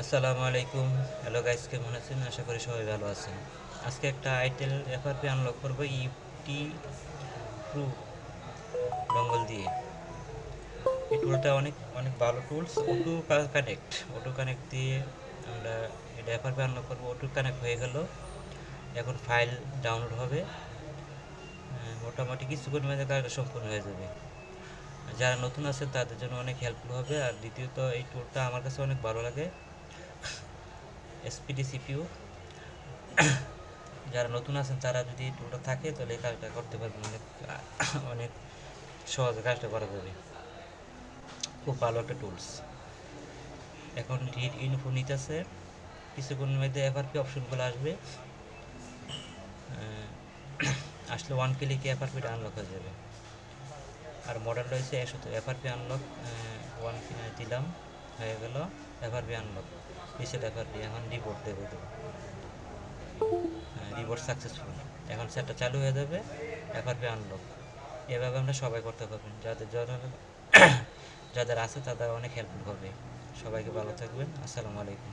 আসসালামু আলাইকুম। Hello guys কেমন আছেন? আশা করি সবাই ভালো আছেন। আজকে একটা আইটেল এফআরপি আনলক করব ইউটি প্রু ডঙ্গল দিয়ে। এই টুলটা অনেক অনেক ভালো tools auto connect auto connect দিয়ে আমরা এটা এফআরপি আনলক করব। অটো কানেক্ট হয়ে গেল। এখন ফাইল ডাউনলোড হবে। মোটামুটি কিছুক্ষণ মধ্যে কাজটা সম্পূর্ণ হয়ে যাবে। যারা নতুন আছে তাদের জন্য অনেক হেল্পফুল হবে। আর দ্বিতীয়ত, এই টুলটা আমার কাছে অনেক ভালো লাগে। এসপিডি সিপিউ যারা নতুন আছেন, তারা যদি এই থাকে, তাহলে এই কাজটা করতে পারবেন। অনেক অনেক সহজে কাজটা করা যাবে। খুব ভালো একটা টুলস এখন রিড ইনফো নিতেছে। কিছুক্ষণের মধ্যে এফআরপি অপশনগুলো আসবে। আসলে ওয়ান ক্লিকে এফআরপিটা আনলক হয়ে যাবে। আর মডেল রয়েছে একশো তো এফআরপি আনলক ওয়ান দিলাম। হয়ে গেল, এফআরবি আনলক রিসেট এফআরবি এখন রিপোর্ট দেবে দেবো রিপোর্ট সাকসেসফুল এখন সেটটা চালু হয়ে যাবে, এফআরবি আনলক এভাবে আমরা সবাই করতে পারবেন। যাদের, যারা, যাদের আছে তাদের অনেক হেল্প হবে। সবাইকে ভালো থাকবেন। আসসালামু আলাইকুম।